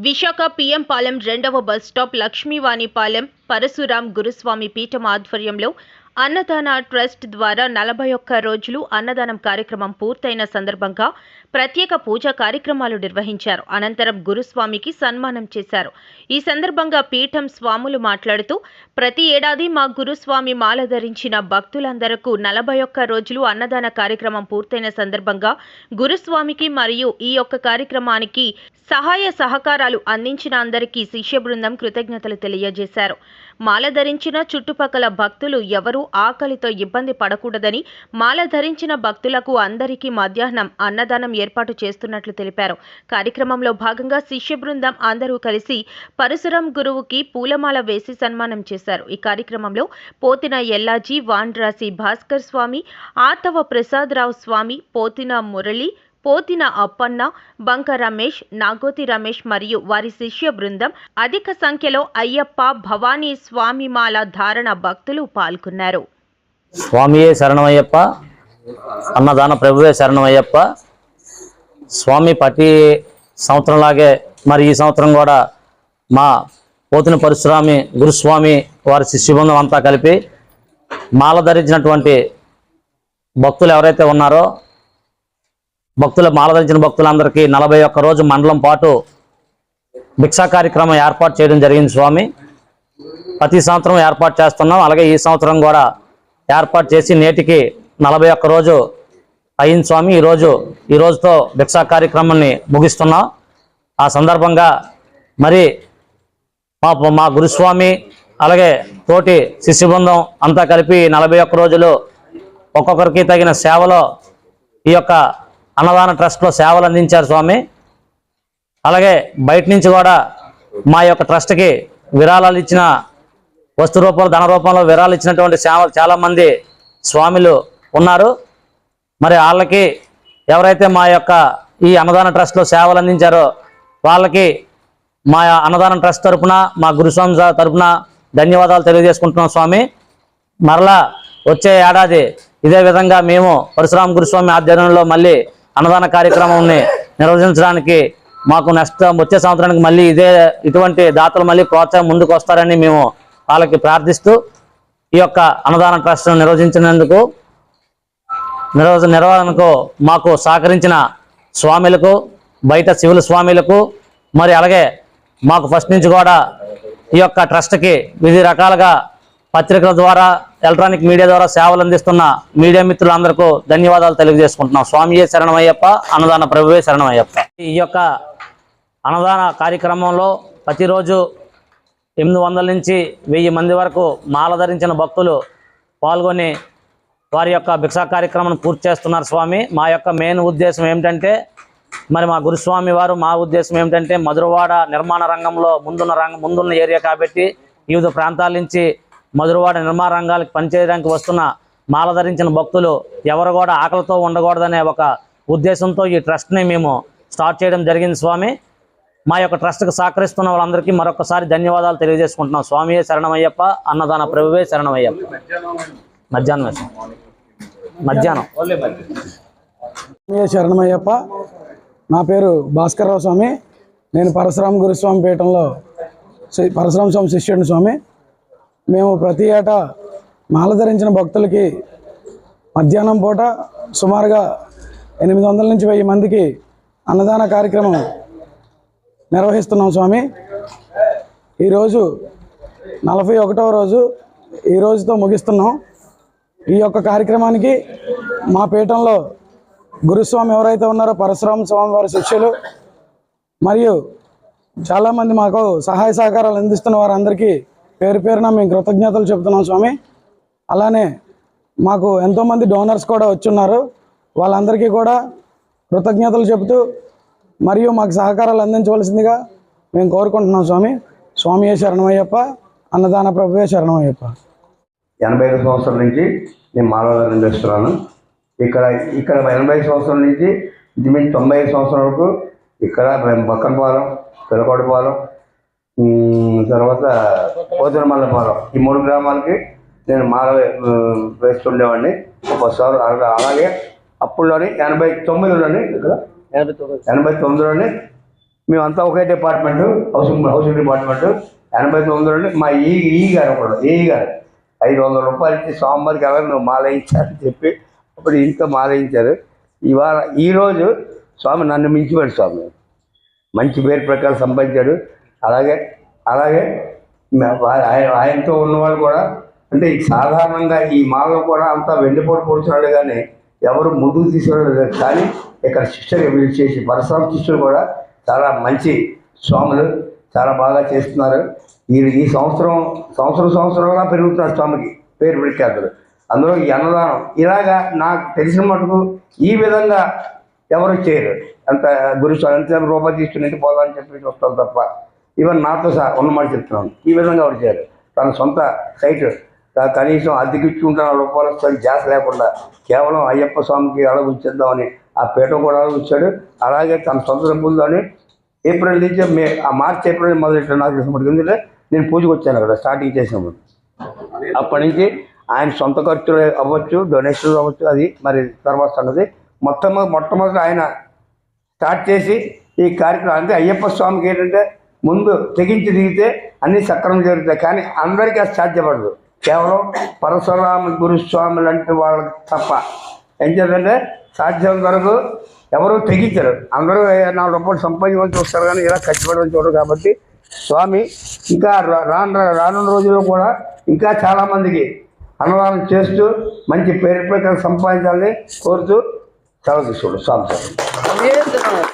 Visakha PM Palem రెండవ bus stop Lakshmivanipalem Parasuram Guruswami పీఠం ఆధ్వర్యంలో అన్నదాన ట్రస్ట్ ద్వారా నలభై ఒక్క రోజులు అన్నదానం కార్యక్రమం పూర్తయిన సందర్భంగా ప్రత్యేక పూజా కార్యక్రమాలు నిర్వహించారు. అనంతరం గురుస్వామికి సన్మానం చేశారు. ఈ సందర్భంగా పీఠం స్వాములు మాట్లాడుతూ ప్రతి ఏడాది మా గురుస్వామి మాల ధరించిన భక్తులందరకు నలభై ఒక్క రోజులు అన్నదాన కార్యక్రమం పూర్తయిన సందర్భంగా గురుస్వామికి మరియు ఈ యొక్క కార్యక్రమానికి సహాయ సహకారాలు అందించిన అందరికీ శిష్య బృందం కృతజ్ఞతలు తెలియజేశారు. మాల ధరించిన చుట్టుపక్కల భక్తులు ఎవరు ఆకలితో ఇబ్బంది పడకూడదని మాల ధరించిన భక్తులకు అందరికీ మధ్యాహ్నం అన్నదానం ఏర్పాటు చేస్తున్నట్లు తెలిపారు. కార్యక్రమంలో భాగంగా శిష్య బృందం అందరూ కలిసి పరశురం గురువుకి పూలమాల వేసి సన్మానం చేశారు. ఈ కార్యక్రమంలో పోతిన ఎల్లాజీ వాండ్రాసి భాస్కర్ స్వామి ఆతవ ప్రసాదరావు స్వామి పోతిన మురళి పోతిన అప్పన్న బంక రమేష్ నాగోతి రమేష్ మరియు వారి శిష్య బృందం అధిక సంఖ్యలో అయ్యప్ప భవానీ స్వామిమాల ధారణ భక్తులు పాల్గొన్నారు. స్వామియే శరణమయ్యప్ప అన్నదాన ప్రభువే శరణమయ్యప్ప. స్వామి ప్రతి సంవత్సరంలాగే మరి ఈ సంవత్సరం కూడా మా పోతిన పరశురామి గురుస్వామి వారి శిష్యబృందం అంతా కలిపి మాల ధరించినటువంటి భక్తులు ఎవరైతే ఉన్నారో భక్తుల మాలధరించిన భక్తులందరికీ నలభై ఒక్క రోజు మండలం పాటు భిక్షా కార్యక్రమం ఏర్పాటు చేయడం జరిగింది స్వామి. ప్రతి సంవత్సరం ఏర్పాటు చేస్తున్నాం. అలాగే ఈ సంవత్సరం కూడా ఏర్పాటు చేసి నేటికి నలభై ఒక్క రోజు అయింది స్వామి. ఈరోజు ఈ రోజుతో భిక్షా కార్యక్రమాన్ని ముగిస్తున్నాం. ఆ సందర్భంగా మరి మా మా గురుస్వామి అలాగే తోటి శిష్య బృందం అంతా కలిపి నలభై ఒక్క రోజులు ఒక్కొక్కరికి తగిన సేవలో ఈ యొక్క అన్నదాన ట్రస్ట్లో సేవలు అందించారు స్వామి. అలాగే బయట నుంచి కూడా మా యొక్క ట్రస్ట్కి విరాళాలు ఇచ్చిన వస్తు రూపంలో ధన రూపంలో విరాళాలు ఇచ్చినటువంటి సేవలు చాలామంది స్వామిలు ఉన్నారు. మరి వాళ్ళకి ఎవరైతే మా యొక్క ఈ అన్నదాన ట్రస్ట్లో సేవలు అందించారో వాళ్ళకి మా అన్నదాన ట్రస్ట్ తరపున మా గురుస్వామి తరఫున తరపున ధన్యవాదాలు తెలియజేసుకుంటున్నాం స్వామి. మరలా వచ్చే ఏడాది ఇదే విధంగా మేము పరశురామ గురుస్వామి ఆధ్వర్యంలో మళ్ళీ అన్నదాన కార్యక్రమాన్ని నిర్వహించడానికి మాకు నెక్స్ట్ వచ్చే సంవత్సరానికి మళ్ళీ ఇదే ఇటువంటి దాతలు మళ్ళీ ప్రోత్సాహం ముందుకు వస్తారని మేము వాళ్ళకి ప్రార్థిస్తూ ఈ యొక్క అన్నదాన ట్రస్ట్ నిర్వహించినందుకు నిర్వహ నిర్వహణకు మాకు సహకరించిన స్వామిలకు బయట శివుల స్వామిలకు మరి అలాగే మాకు ఫస్ట్ నుంచి కూడా ఈ యొక్క ట్రస్ట్కి వివిధ రకాలుగా పత్రికల ద్వారా ఎలక్ట్రానిక్ మీడియా ద్వారా సేవలు అందిస్తున్న మీడియా మిత్రులందరికీ ధన్యవాదాలు తెలియజేసుకుంటున్నాం. స్వామియే శరణమయ్యప్ప అన్నదాన ప్రభువే శరణమయ్యప్ప. ఈ యొక్క అన్నదాన కార్యక్రమంలో ప్రతిరోజు ఎనిమిది వందల నుంచి వెయ్యి మంది వరకు మాల ధరించిన భక్తులు పాల్గొని వారి యొక్క భిక్షా కార్యక్రమం పూర్తి చేస్తున్నారు స్వామి. మా యొక్క మెయిన్ ఉద్దేశం ఏమిటంటే మరి మా గురుస్వామి వారు మా ఉద్దేశం ఏమిటంటే మధురవాడ నిర్మాణ రంగంలో ముందున్న రంగం ముందున్న ఏరియా కాబట్టి వివిధ ప్రాంతాల నుంచి మధురవాడ నిర్మాణ రంగాలకు పనిచేయడానికి వస్తున్న మాల ధరించిన భక్తులు ఎవరు కూడా ఆకలితో ఉండకూడదనే ఒక ఉద్దేశంతో ఈ ట్రస్ట్ని మేము స్టార్ట్ చేయడం జరిగింది స్వామి. మా యొక్క ట్రస్ట్కి సహకరిస్తున్న వాళ్ళందరికీ మరొకసారి ధన్యవాదాలు తెలియజేసుకుంటున్నాం. స్వామియే శరణమయ్యప్ప అన్నదాన ప్రభువే శరణమయ్యప్ప. మధ్యాహ్నం మధ్యాహ్నం. శరణమయ్యప్ప. నా పేరు భాస్కర్రావు స్వామి. నేను పరశురామ గురుస్వామి పీఠంలో శ్రీ పరశురామ స్వామి శిష్యుడిని స్వామి. మేము ప్రతి ఏటా మాల ధరించిన భక్తులకి మధ్యాహ్నం పూట సుమారుగా ఎనిమిది వందల నుంచి వెయ్యి మందికి అన్నదాన కార్యక్రమం నిర్వహిస్తున్నాం స్వామి. ఈరోజు నలభై ఒకటవ రోజు ఈ రోజుతో ముగిస్తున్నాం. ఈ యొక్క కార్యక్రమానికి మా పీఠంలో గురుస్వామి ఎవరైతే ఉన్నారో పరశురామ స్వామి వారి శిష్యులు మరియు చాలామంది మాకు సహాయ సహకారాలు అందిస్తున్న వారందరికీ పేరు పేరున మేము కృతజ్ఞతలు చెబుతున్నాం స్వామి. అలానే మాకు ఎంతోమంది డోనర్స్ కూడా వచ్చున్నారు. వాళ్ళందరికీ కూడా కృతజ్ఞతలు చెబుతూ మరియు మాకు సహకారాలు అందించవలసిందిగా మేము కోరుకుంటున్నాం స్వామి. స్వామియే శరణమయ్యప్ప అన్నదాన ప్రభువే శరణమయ్యప్ప. ఎనభై ఐదు సంవత్సరాల నుంచి నేను మాలవాళ్ళని చేస్తున్నాను ఇక్కడ ఇక్కడ ఎనభై ఐదు సంవత్సరాల నుంచి ఇంచుమించు తొంభై ఐదు సంవత్సరాల వరకు ఇక్కడ మేము బక్కనపాలెం పిల్లకోటపాలెం ఉమ్, తర్వాత పోతునమల్లపాలెం ఈ మూడు గ్రామాలకి నేను మాల వేస్తుండేవాడిని ఒకసారి అలా- అలాగే అప్పుడులోని ఎనభై తొమ్మిదిలోని ఇక్కడ ఎనభై తొమ్మిదిలోని మేమంతా ఒకే డిపార్ట్మెంట్ హౌసింగ్ హౌసింగ్ డిపార్ట్మెంట్. ఎనభై తొమ్మిది నుండి మా ఈ ఈ గారు ఒకడు ఏ గారు. ఐదు వందల రూపాయలు ఇచ్చి స్వామివారికి ఎలా నువ్వు మాలయించారని చెప్పి అప్పుడు ఇంట్లో మాలయించారు ఇవాళ ఈరోజు స్వామి నన్ను మించిపోయాడు స్వామి. మంచి పేరు ప్రకారం సంపాదించాడు. అలాగే అలాగే ఆయన- ఆయనతో ఉన్నవాళ్ళు కూడా అంటే సాధారణంగా ఈ మాలలో కూడా అంతా వెండిపోటు పొడుచున్నాడు కానీ ఎవరు ముందుకు తీసుకెళ్ళలేదు కానీ ఇక్కడ శిష్యులు విజిట్ చేసి పరశురామ శిష్యులు కూడా చాలా మంచి స్వాములు చాలా బాగా చేస్తున్నారు. ఈ ఈ సంవత్సరం సంవత్సరం సంవత్సరంగా పెరుగుతున్నారు స్వామికి పేరు ప్రఖ్యాతులు అందులో ఈ అన్నదానం ఇలాగా నాకు తెలిసిన మటుకు ఈ విధంగా ఎవరు చేయరు. అంత గురు అంత రూపాయి తీసుకుని పోదామని చెప్పి వస్తాం తప్ప ఈవెన్ నాతో సహా ఉన్నమాట చెప్తున్నాను. ఈ విధంగా ఎవరు చేయాలి. తన సొంత సైట్ కనీసం అద్దెకిచ్చుకుంటున్న రూపాయలు వస్తుంది జాస్ లేకుండా కేవలం అయ్యప్ప స్వామికి అడగుచ్చేద్దామని ఆ పీఠం కూడా అడగుచ్చాడు అలాగే తన సొంత డబ్బులతోని ఏప్రిల్ నుంచి మే ఆ మార్చి ఏప్రిల్ మొదలెట్టు నాకు తెలిసినప్పటికి ఎందుకంటే నేను పూజకు వచ్చాను అక్కడ స్టార్టింగ్ చేసినప్పుడు. అప్పటి నుంచి ఆయన సొంత ఖర్చులు అవ్వచ్చు డొనేషన్లు అవ్వచ్చు అది మరి తర్వాత సంగతి. మొత్తం మొట్టమొదటి ఆయన స్టార్ట్ చేసి ఈ కార్యక్రమం అంటే అయ్యప్ప స్వామికి ఏంటంటే ముందు తెగించి దిగితే అన్ని సక్రమం జరుగుతాయి. కానీ అందరికీ అది సాధ్యపడదు. కేవలం పరశురామ గురుస్వామి లాంటి వాళ్ళకి తప్ప. ఏం చేద్దంటే సాధ్యం వరకు ఎవరు తెగించరు. అందరూ నాలుగు రూపాయలు సంపాదించమని చూస్తారు కానీ ఇలా కష్టపడమని చూడరు కాబట్టి స్వామి ఇంకా రా- రాను రానున్న రోజుల్లో కూడా ఇంకా చాలామందికి అన్నదానం చేస్తూ మంచి పేరు ప్రకారం సంపాదించాలని కోరుతూ సెలవు తీసుకోండి స్వామి